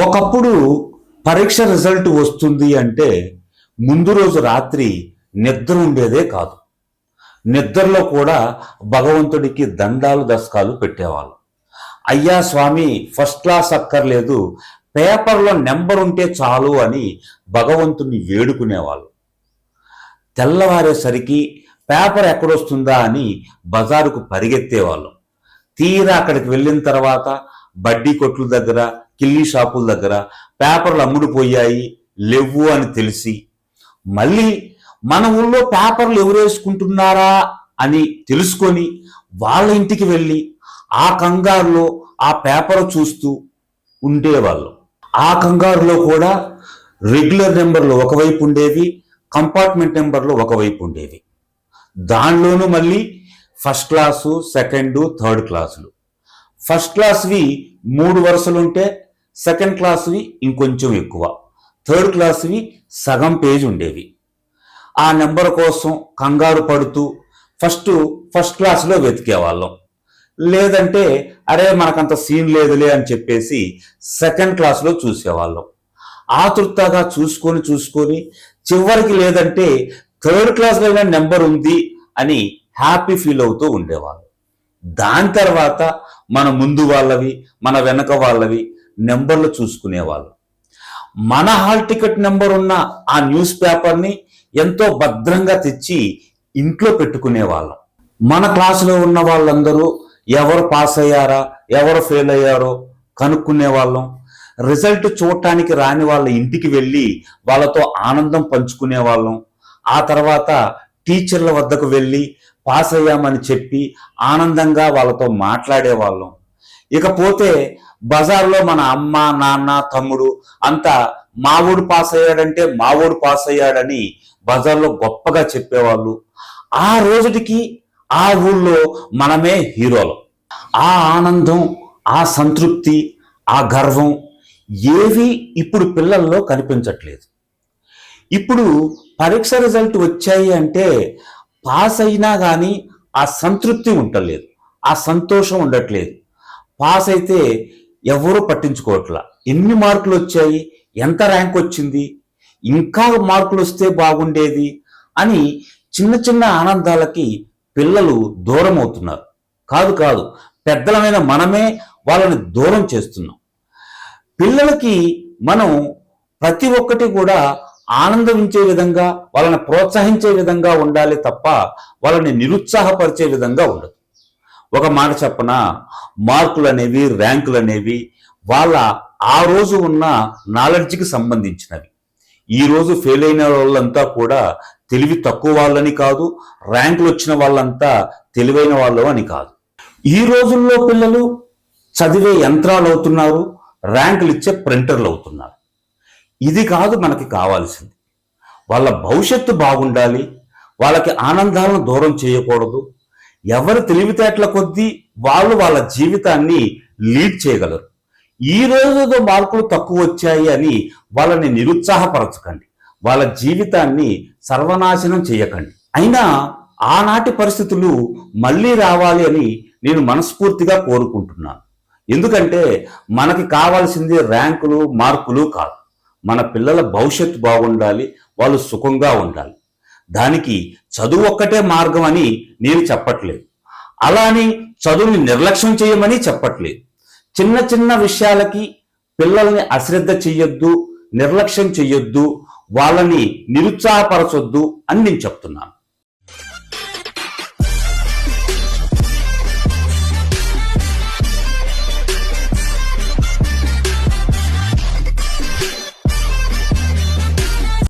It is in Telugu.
ఒకప్పుడు పరీక్ష రిజల్ట్ వస్తుంది అంటే ముందు రోజు రాత్రి నిద్ర ఉండేదే కాదు. నిద్రలో కూడా భగవంతుడికి దండాలు దశకాలు పెట్టేవాళ్ళు. అయ్యా స్వామి ఫస్ట్ క్లాస్ అక్కర్లేదు పేపర్లో నెంబర్ ఉంటే చాలు అని భగవంతుని వేడుకునేవాళ్ళు. తెల్లవారేసరికి పేపర్ ఎక్కడొస్తుందా అని బజారుకు పరిగెత్తేవాళ్ళు. తీరా అక్కడికి వెళ్ళిన తర్వాత బడ్డీ కొట్ల దగ్గర కిల్లీ షాపుల దగ్గర పేపర్లు అమ్ముడుపోయాయి లేవు అని తెలిసి. మళ్ళీ మన ఊళ్ళో పేపర్లు ఎవరేసుకుంటున్నారా అని తెలుసుకొని వాళ్ళ ఇంటికి వెళ్ళి ఆ కంగారులో ఆ పేపర్ చూస్తూ ఉండేవాళ్ళు. ఆ కంగారులో కూడా రెగ్యులర్ నెంబర్లు ఒకవైపు ఉండేవి కంపార్ట్మెంట్ నెంబర్లు ఒకవైపు ఉండేవి. దానిలోనూ మళ్ళీ ఫస్ట్ క్లాసు సెకండ్ థర్డ్ క్లాసులు. ఫస్ట్ క్లాస్వి మూడు వరుసలు ఉంటే సెకండ్ క్లాస్వి ఇంకొంచెం ఎక్కువ. థర్డ్ క్లాస్వి సగం పేజ్ ఉండేవి. ఆ నెంబర్ కోసం కంగారు పడుతూ ఫస్ట్ ఫస్ట్ క్లాస్లో వెతికేవాళ్ళం. లేదంటే అరే మనకంత సీన్ లేదులే అని చెప్పేసి సెకండ్ క్లాస్లో చూసేవాళ్ళం. ఆతృతగా చూసుకొని చూసుకొని చివరికి లేదంటే థర్డ్ క్లాస్లో అయినా నెంబర్ ఉంది అని హ్యాపీ ఫీల్ అవుతూ ఉండేవాళ్ళం. దాని తర్వాత మన ముందు వాళ్ళవి మన వెనక వాళ్ళవి నెంబర్లు చూసుకునేవాళ్ళు. మన హాల్ టికెట్ నెంబర్ ఉన్న ఆ న్యూస్ పేపర్ని ఎంతో భద్రంగా తెచ్చి ఇంట్లో పెట్టుకునేవాళ్ళం. మన క్లాసులో ఉన్న వాళ్ళందరూ ఎవరు పాస్ అయ్యారా ఎవరు ఫెయిల్ అయ్యారో కనుక్కునే వాళ్ళం రిజల్ట్ చూడటానికి రాని వాళ్ళ ఇంటికి వెళ్ళి వాళ్ళతో ఆనందం పంచుకునే వాళ్ళం ఆ తర్వాత టీచర్ల వద్దకు వెళ్ళి పాస్ అయ్యామని చెప్పి ఆనందంగా వాళ్ళతో మాట్లాడేవాళ్ళం. ఇకపోతే బజార్లో మన అమ్మ నాన్న తమ్ముడు అంతా మావోడు పాస్ అయ్యాడంటే మావోడు పాస్ అయ్యాడని బజార్లో గొప్పగా చెప్పేవాళ్ళు. ఆ రోజుటికి ఆ ఊళ్ళో మనమే హీరోలు. ఆ ఆనందం ఆ సంతృప్తి ఆ గర్వం ఏవి ఇప్పుడు పిల్లల్లో కనిపించట్లేదు. ఇప్పుడు పరీక్ష రిజల్ట్ వచ్చాయి అంటే పాస్ అయినా కానీ ఆ సంతృప్తి ఉండట్లేదు ఆ సంతోషం ఉండట్లేదు. పాస్ అయితే ఎవరూ పట్టించుకోవట్లా. ఎన్ని మార్కులు వచ్చాయి? ఎంత ర్యాంక్ వచ్చింది? ఇంకా మార్కులు వస్తే బాగుండేది? అని చిన్న చిన్న ఆనందాలకి పిల్లలు దూరం అవుతున్నారు కాదు కాదు. పెద్దలమైన మనమే వాళ్ళని దూరం చేస్తున్నాం. పిల్లలకి మనం ప్రతి ఒక్కటి కూడా ఆనందించే విధంగా వాళ్ళని ప్రోత్సహించే విధంగా ఉండాలి తప్ప వాళ్ళని నిరుత్సాహపరిచే విధంగా ఉండదు. ఒక మాట చెప్పన మార్కులు అనేవి ర్యాంకులు అనేవి వాళ్ళ ఆ రోజు ఉన్న నాలెడ్జ్కి సంబంధించినవి. ఈ రోజు ఫెయిల్ అయిన వాళ్ళంతా కూడా తెలివి తక్కువ వాళ్ళని కాదు ర్యాంకులు వచ్చిన వాళ్ళంతా తెలివైన వాళ్ళు అని కాదు. ఈ రోజుల్లో పిల్లలు చదివే యంత్రాలు అవుతున్నారు ర్యాంకులు ఇచ్చే ప్రింటర్లు అవుతున్నారు. ఇది కాదు మనకి కావాల్సింది. వాళ్ళ భవిష్యత్తు బాగుండాలి వాళ్ళకి ఆనందాలను దూరం చేయకూడదు ఎవరు తెలివితేటల కొద్దీ వాళ్ళు వాళ్ళ జీవితాన్ని లీడ్ చేయగలరు. ఈ రోజు మార్కులు తక్కువ వచ్చాయి అని వాళ్ళని నిరుత్సాహపరచకండి. వాళ్ళ జీవితాన్ని సర్వనాశనం చేయకండి. అయినా ఆనాటి పరిస్థితులు మళ్ళీ రావాలి అని నేను మనస్ఫూర్తిగా కోరుకుంటున్నాను. ఎందుకంటే మనకి కావాల్సింది ర్యాంకులు మార్కులు కాదు. మన పిల్లల భవిష్యత్తు బాగుండాలి వాళ్ళు సుఖంగా ఉండాలి. దానికి చదువు ఒక్కటే మార్గం అని నేను చెప్పట్లేదు. అలా అని చదువుని నిర్లక్ష్యం చేయమని చెప్పట్లేదు. చిన్న చిన్న విషయాలకి పిల్లల్ని అశ్రద్ధ చెయ్యొద్దు నిర్లక్ష్యం చెయ్యొద్దు వాళ్ళని నిరుత్సాహపరచొద్దు అని నేను చెప్తున్నాను.